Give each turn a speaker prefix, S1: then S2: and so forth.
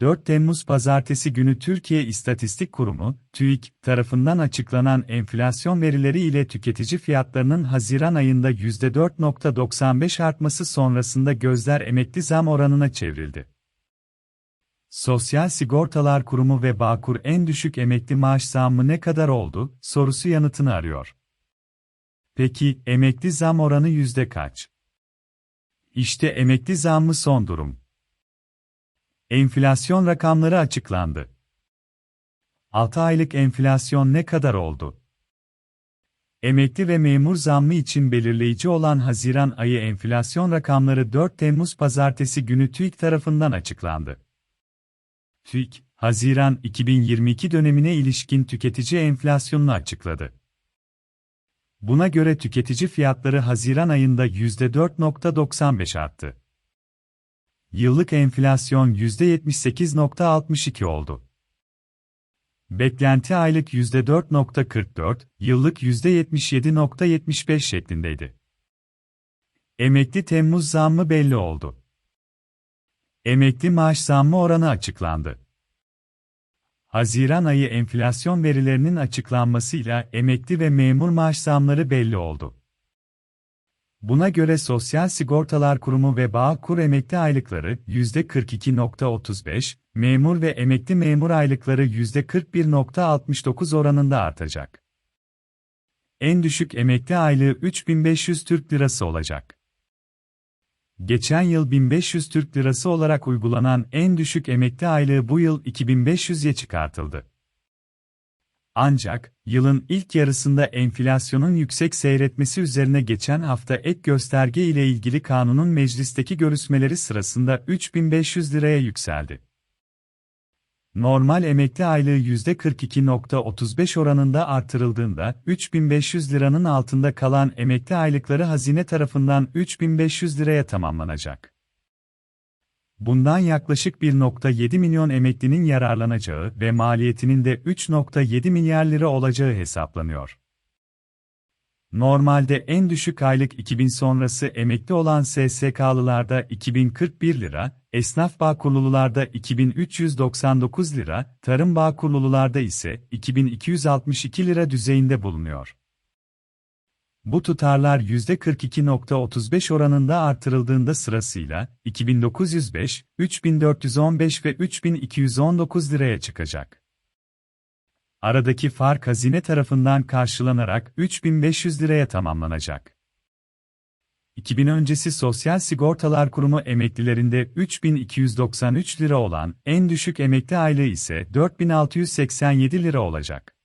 S1: 4 Temmuz Pazartesi günü Türkiye İstatistik Kurumu, TÜİK, tarafından açıklanan enflasyon verileri ile tüketici fiyatlarının Haziran ayında %4.95 artması sonrasında gözler emekli zam oranına çevrildi. Sosyal Sigortalar Kurumu ve Bağkur en düşük emekli maaş zammı ne kadar oldu, sorusu yanıtını arıyor. Peki, emekli zam oranı yüzde kaç? İşte emekli zammı son durum. Enflasyon rakamları açıklandı. 6 aylık enflasyon ne kadar oldu? Emekli ve memur zammı için belirleyici olan Haziran ayı enflasyon rakamları 4 Temmuz pazartesi günü TÜİK tarafından açıklandı. TÜİK, Haziran 2022 dönemine ilişkin tüketici enflasyonunu açıkladı. Buna göre tüketici fiyatları Haziran ayında %4.95 arttı. Yıllık enflasyon %78.62 oldu. Beklenti aylık %4.44, yıllık %77.75 şeklindeydi. Emekli Temmuz zammı belli oldu. Emekli maaş zammı oranı açıklandı. Haziran ayı enflasyon verilerinin açıklanmasıyla emekli ve memur maaş zamları belli oldu. Buna göre Sosyal Sigortalar Kurumu ve Bağkur emekli aylıkları %42.35, memur ve emekli memur aylıkları %41.69 oranında artacak. En düşük emekli aylığı 3500 Türk Lirası olacak. Geçen yıl 1500 Türk Lirası olarak uygulanan en düşük emekli aylığı bu yıl 2500'ye çıkartıldı. Ancak, yılın ilk yarısında enflasyonun yüksek seyretmesi üzerine geçen hafta ek gösterge ile ilgili kanunun meclisteki görüşmeleri sırasında 3500 liraya yükseldi. Normal emekli aylığı %42.35 oranında artırıldığında 3500 liranın altında kalan emekli aylıkları hazine tarafından 3500 liraya tamamlanacak. Bundan yaklaşık 1.7 milyon emeklinin yararlanacağı ve maliyetinin de 3.7 milyar lira olacağı hesaplanıyor. Normalde en düşük aylık 2000 sonrası emekli olan SSK'lılarda 2041 lira, esnaf bağkurlulularda 2399 lira, tarım bağkurlulularda ise 2262 lira düzeyinde bulunuyor. Bu tutarlar %42.35 oranında artırıldığında sırasıyla 2905, 3415 ve 3219 liraya çıkacak. Aradaki fark hazine tarafından karşılanarak 3500 liraya tamamlanacak. 2000 öncesi Sosyal Sigortalar Kurumu emeklilerinde 3293 lira olan en düşük emekli aylığı ise 4687 lira olacak.